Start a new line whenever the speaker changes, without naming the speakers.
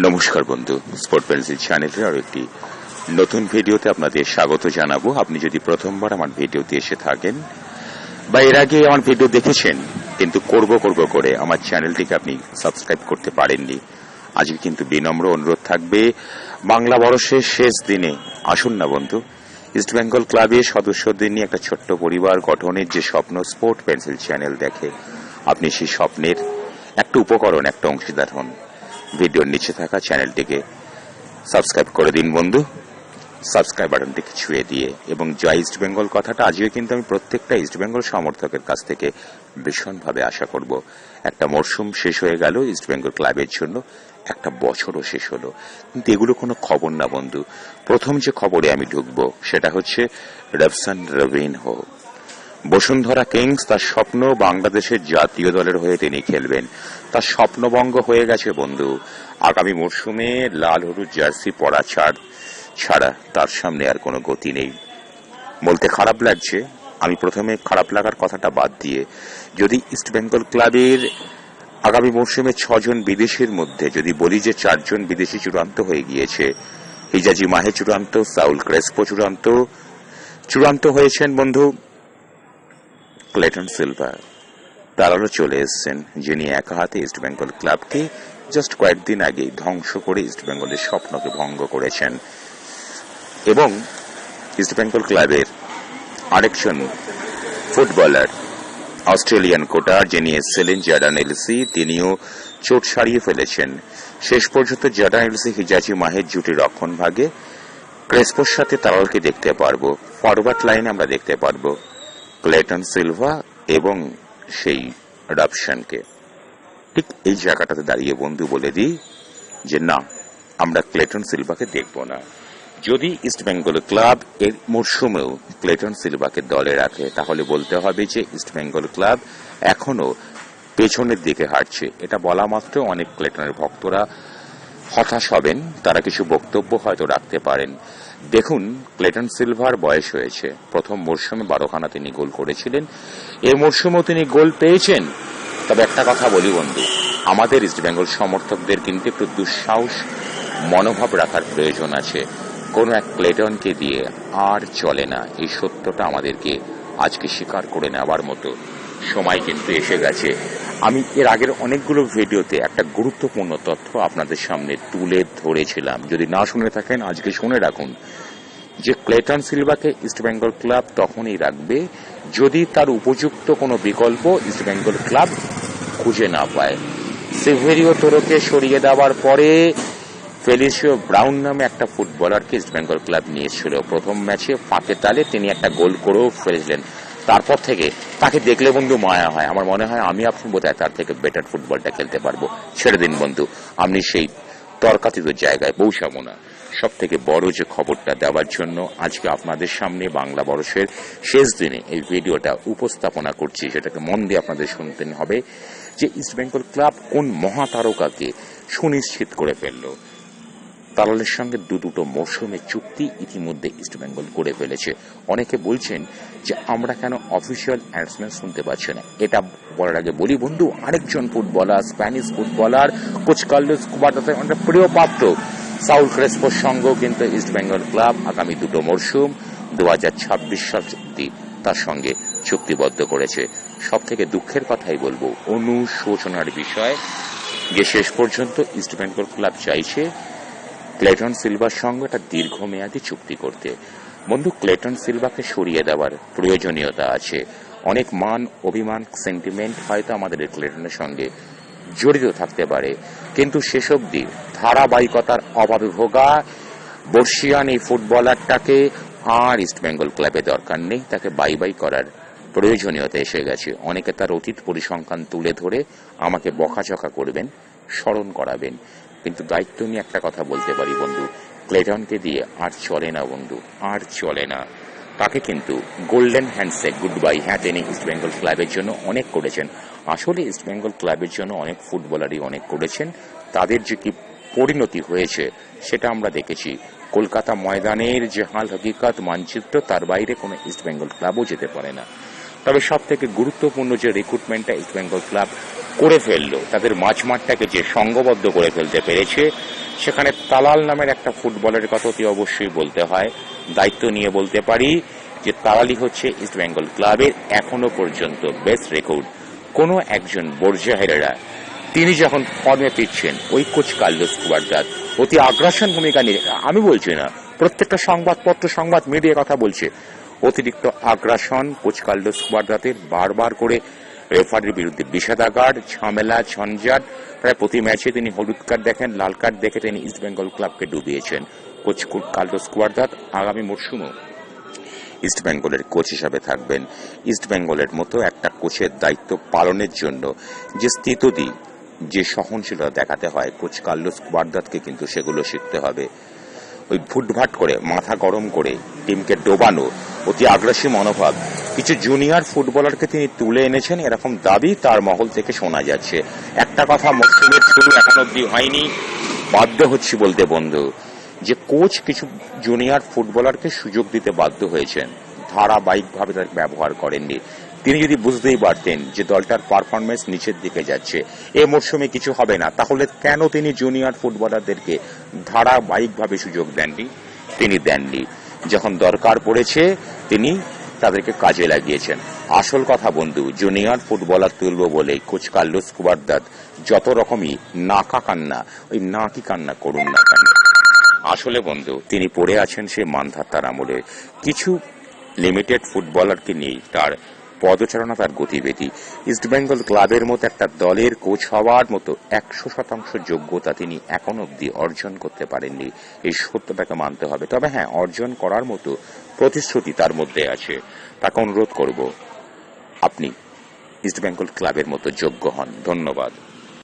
নমস্কার বন্ধু sport pencil চ্যানেলের আরও একটি নতুন ভিডিওতে আপনাদের স্বাগত জানাব। আপনি যদি প্রথমবার আমার ভিডিওতে এসে থাকেন বা এর আগে আমার ভিডিও দেখেছেন, কিন্তু করব করব করে আমার চ্যানেলটিকে আপনি সাবস্ক্রাইব করতে পারেননি, আজকে কিন্তু বিনম্র অনুরোধ থাকবে। বাংলা বরসের শেষ দিনে, আসুন না বন্ধু ইস্ট বেঙ্গল ক্লাবের সদস্যদের নিয়ে একটা ছোট্ট পরিবার গঠনের যে স্বপ্ন স্পোর্ট পেন্সিল চ্যানেল দেখে, আপনি সেই স্বপ্নের একটা উপকরণ, একটা অংশীদার হন। ভিডিওর নিচে থাকা চ্যানেলটিকে সাবস্ক্রাইব করে দিন বন্ধু। সাবস্ক্রাইব বাটনটিকে ছুঁয়ে দিয়ে এবং জয় ইস্ট বেঙ্গল কথাটা, আজকে কিন্তু আমি প্রত্যেকটা ইস্ট বেঙ্গল সমর্থকের কাছ থেকে ভীষণভাবে আশা করব। একটা মরশুম শেষ হয়ে গেল ইস্ট বেঙ্গল ক্লাবের জন্য, একটা বছরও শেষ হলো। কিন্তু এগুলো কোনো খবর না বন্ধু। প্রথম যে খবরে আমি ঢুকবো সেটা হচ্ছে রবসান রবিন হো বসুন্ধরা কিংস তার স্বপ্ন বাংলাদেশের জাতীয় দলের হয়ে তিনি খেলবেন। তার স্বপ্নভঙ্গ হয়ে গেছে, বন্ধু। আগামী মরশুমে লাল হলুদ জার্সি পরা ছাড়। ছাড়া তার সামনে আর কোনো গতি নেই। বলতে খারাপ লাগছে, আমি প্রথমে খারাপ লাগার কথাটা বাদ দিয়ে, যদি ইস্ট বেঙ্গল ক্লাবের আগামী মরশুমে ছজন বিদেশির মধ্যে, যদি বলি যে চারজন বিদেশি চূড়ান্ত হয়ে গিয়েছে, হিজাজি মাহে চূড়ান্ত, সাউল ক্রেসপো চূড়ান্ত। চূড়ান্ত হয়েছেন, বন্ধু ক্লেটন সিলভা তারাও চলে এসছেন, যিনি একা হাতে ইস্ট বেঙ্গল ক্লাবকে জাস্ট কয়েকদিন আগেই ধ্বংস করে ইস্ট বেঙ্গলের স্বপ্নকে ভঙ্গ করেছেন। এবং ইস্ট বেঙ্গল ক্লাবের আরেকজন ফুটবলার অস্ট্রেলিয়ান কোটার যিনি এসছিলেন জাডান এলসি, তিনিও চোট সারিয়ে ফেলেছেন। শেষ পর্যন্ত জাডান এলসি হিজাজি মাহের জুটি রক্ষণ ভাগে ক্রেসপোর সাথে তারালকে দেখতে পারব, ফরওয়ার্ড লাইনে আমরা দেখতে পারব। ক্লেটন সিলভা এবং সেই রাপশনকে ঠিক এই জায়গাটাতে দাঁড়িয়ে বন্ধু বলে দিই যে, না, আমরা ক্লেটন সিলভাকে দেখব না। যদি ইস্ট বেঙ্গল ক্লাব এর মরশুমেও ক্লেটন সিলভাকে দলে রাখে, তাহলে বলতে হবে যে ইস্ট বেঙ্গল ক্লাব এখনও পেছনের দিকে হাঁটছে। এটা বলা মাত্র অনেক ক্লেটনের ভক্তরা হতাশ হবেন, তারা কিছু বক্তব্য হয়তো রাখতে পারেন। দেখুন, ক্লেটন সিলভার বয়স হয়েছে। প্রথম মরশুমে বারোখানা তিনি গোল করেছিলেন। এ মরশুমেও তিনি গোল পেয়েছেন। তবে একটা কথা বলি, বন্ধু, আমাদের ইস্টবেঙ্গল সমর্থকদের কিন্তু একটু দুঃসাহস, মনোভাব রাখার প্রয়োজন আছে। কোন এক ক্লেটনকে দিয়ে আর চলে না। এই সত্যটা আমাদেরকে আজকে স্বীকার করে নেওয়ার মতো। সময় কিন্তু এসে গেছে। আমি এর আগের অনেকগুলো ভিডিওতে একটা গুরুত্বপূর্ণ তথ্য আপনাদের সামনে তুলে ধরেছিলাম। যদি না শুনে থাকেন, আজকে শুনে রাখুন যে ক্লেটন সিলভাকে ইস্টবেঙ্গল ক্লাব তখনই রাখবে যদি তার উপযুক্ত কোনো বিকল্প ইস্টবেঙ্গল ক্লাব খুঁজে না পায়। সেভেরিও তোরোকে সরিয়ে দেওয়ার পরে ফেলিসিও ব্রাউন নামে একটা ফুটবলারকে ইস্টবেঙ্গল ক্লাব নিয়েছিল প্রথম ম্যাচে ফাঁকে তালে তিনি একটা গোল করেও ফেলেছিলেন। তারপর থেকে তাকে দেখলে বন্ধু মায়া হয়। আমার মনে হয় আমি আপনি বোধহয় তার থেকে বেটার ফুটবলটা খেলতে পারব। ছেড়ে দিন বন্ধু, আপনি সেই তর্কাতীত জায়গায় পৌঁছাবো না। সব থেকে বড় যে খবরটা দেওয়ার জন্য আজকে আপনাদের সামনে বাংলা বরসের শেষ দিনে এই ভিডিওটা উপস্থাপনা করছি। সেটাকে মন দিয়ে আপনাদের শুনতে হবে যে ইস্ট বেঙ্গল ক্লাব কোন মহাতারকাকে সুনিশ্চিত করে ফেলল। তারলের সঙ্গে দু দুটো মৌসুমের চুক্তি ইতিমধ্যে ইস্টবেঙ্গল করে ফেলেছে। অনেকে বলছেন যে আমরা কেন অফিসিয়াল অ্যানাউন্সমেন্ট শুনতে পাচ্ছি না। এটা বলার আগে বলি, বন্ধু, আরেকজন footballer, Spanish footballer, coach Carlos কুবাটাতে অনেক প্রিয় পাত্র সাউল ক্রেসপোর সঙ্গেও কিন্তু ইস্টবেঙ্গল ক্লাব আগামী দুটো মরশুম দু হাজার ছাব্বিশ সাল অব্দি তার সঙ্গে চুক্তিবদ্ধ করেছে। সব থেকে দুঃখের কথাই বলব, অনুশোচনার বিষয়। যে শেষ পর্যন্ত ইস্টবেঙ্গল ক্লাব চাইছে ক্লেটন সিলভার সঙ্গে একটা দীর্ঘমেয়াদী চুক্তি করতে। বন্ধু, ক্লেটন সিলভাকে সরিয়ে দেওয়ার প্রয়োজনীয়তা আছে। অনেক মান, অভিমান সেন্টিমেন্ট হয়তো আমাদের ক্লেটনের সঙ্গে জড়িত থাকতে পারে। কিন্তু শেষ অব্দি ধারাবাহিকতার অভাবে ভোগা বর্ষিয়ান এই ফুটবলারটাকে আর ইস্টবেঙ্গল ক্লাবে দরকার নেই। তাকে বাই বাই করার প্রয়োজনীয়তা এসে গেছে। অনেকে তার অতীত পরিসংখ্যান তুলে ধরে আমাকে বকাঝকা করবেন, স্মরণ করাবেন। কিন্তু দায়িত্ব নিয়ে একটা কথা বলতে পারি, বন্ধু। ক্লেটনকে দিয়ে আর চলে না, বন্ধু। আর চলে না। তাকে কিন্তু গোল্ডেন হ্যান্ডসেক গুড বাই হ্যাঁ তিনি ইস্টবেঙ্গল ক্লাবের জন্য অনেক করেছেন। আসলে ইস্টবেঙ্গল ক্লাবের জন্য অনেক ফুটবলারই অনেক করেছেন। তাদের যে কি পরিণতি হয়েছে, সেটা আমরা দেখেছি। কলকাতা ময়দানের যে হাল হকিকত, মানচিত্র, তার বাইরে কোনো ইস্টবেঙ্গল ক্লাবও যেতে পারে না। তবে সব থেকে গুরুত্বপূর্ণ যে রিক্রুটমেন্টটা ইস্টবেঙ্গল ক্লাব করে ফেলল। তাদের মাঝমাঠটাকে যে সংঘবদ্ধ করে ফেলতে পেরেছে, সেখানে তালাল নামের একটা ফুটবলের কথা অতি অবশ্যই বলতে হয়। দায়িত্ব নিয়ে বলতে পারি যে তালালি হচ্ছে ইস্ট বেঙ্গল ক্লাবের এখনও পর্যন্ত বেস্ট রেকর্ড। কোনো একজন বর্জাহেরেরা। তিনি যখন ফর্মে ফিরছেন, ওই কোচ কার্লোস কুয়ারদাত অতি আগ্রাসন ভূমিকা নিয়ে, আমি বলছি না, প্রত্যেকটা সংবাদপত্র, সংবাদ মিডিয়া কথা বলছে। অতিরিক্ত আগ্রাসন কোচ কার্লোস কুয়ারদাতের বারবার করে রেফারির বিরুদ্ধে বিষেধাগার ঝামেলা, ঝঞ্ঝাট। প্রায় প্রতি ম্যাচে তিনি হলুদ কার্ড দেখেন, লাল কার্ড দেখে তিনি ইস্ট বেঙ্গল ক্লাবকে ডুবিয়েছেন। কোচ কার্লোস কুয়ারদাত আগামী মরশুমও ইস্ট বেঙ্গলের কোচ হিসাবে থাকবেন। ইস্ট বেঙ্গলের মতো একটা কোচের দায়িত্ব পালনের জন্য যে স্থিতদি, যে সহনশীলতা দেখাতে হয়, কোচ কার্লোস কুয়ারদাতকে কিন্তু সেগুলো শিখতে হবে। ওই ভুটভাট করে, মাথা গরম করে, টিমকে ডোবানো অতি আগ্রাসী মনোভাব কিছু জুনিয়র ফুটবলারকে তিনি তুলে এনেছেন, এরকম দাবি তার মহল থেকে শোনা যাচ্ছে। একটা কথা মরসুমের শুরু এখন অব্দি হয়নি, বাধ্য হচ্ছি বলতে বন্ধু, যে কোচ কিছু জুনিয়র ফুটবলারকে সুযোগ দিতে বাধ্য হয়েছেন, ধারাবাহিকভাবে তাদের ব্যবহার করেননি। তিনি যদি বুঝতেই পারতেন যে দলটার পারফরমেন্স নিচের দিকে যাচ্ছে, এ মরশুমে কিছু হবে না, তাহলে কেন তিনি জুনিয়র ফুটবলারদেরকে ধারাবাহিকভাবে সুযোগ দেননি? তিনি দেননি। যখন দরকার পড়েছে, তিনি তাদেরকে কাজে লাগিয়েছেন। আসল কথা, বন্ধু জুনিয়র ফুটবলার তুলব বলে কোচ কার্লোস কুবারদাত যত রকমই নাকা কান্না, ওই নাকি কান্না করুন না কান্না আসলে, বন্ধু, তিনি পড়ে আছেন সে মানধাত্তার আমলে। কিছু লিমিটেড ফুটবলারকে নিয়ে তার পদচারণা তার গতিবিধি ইস্টবেঙ্গল ক্লাবের মতো একটা দলের কোচ হওয়ার মতো একশো শতাংশ যোগ্যতা তিনি এখন অব্দি অর্জন করতে পারেননি। এই সত্যটাকে মানতে হবে। তবে হ্যাঁ অর্জন করার মতো প্রতিশ্রুতি তার মধ্যে আছে। তাকে অনুরোধ করব, আপনি ইস্টবেঙ্গল ক্লাবের মতো যোগ্য হন। ধন্যবাদ।